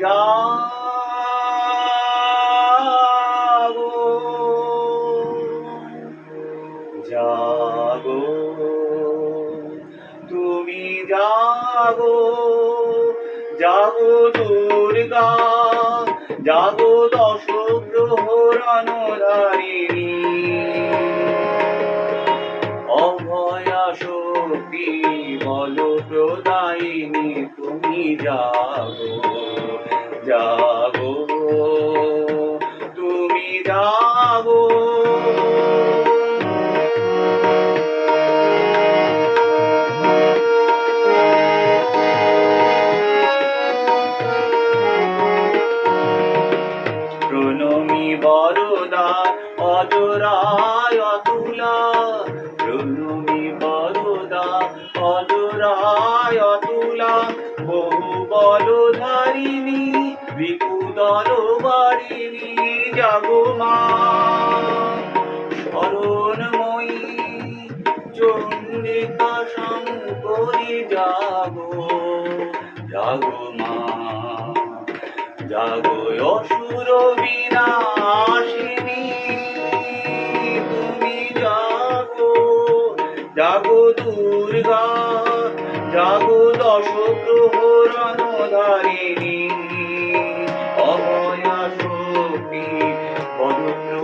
জাগো। জাগো। তুমি জাগো। জাগো দুর্গা। জাগো দশ প্রহরণ ধারিণী অভয়া শক্তি বল প্রদায়িনী তুমি জাগো। তুমি জাগো প্রণমী বরদা অজরায় অতুলা। প্রণমী বরদা অজরায় অতুলা। বহু বল ধারিণী বিপুদল বারিণী মা। শরণময়ী চন্ডিকা শঙ্করী জাগো। জাগো মা, জাগো অসুর বিনাশিনী। তুমি জাগো জাগো দুর্গা, জাগো করেনি অভয়া সখী বন্ধু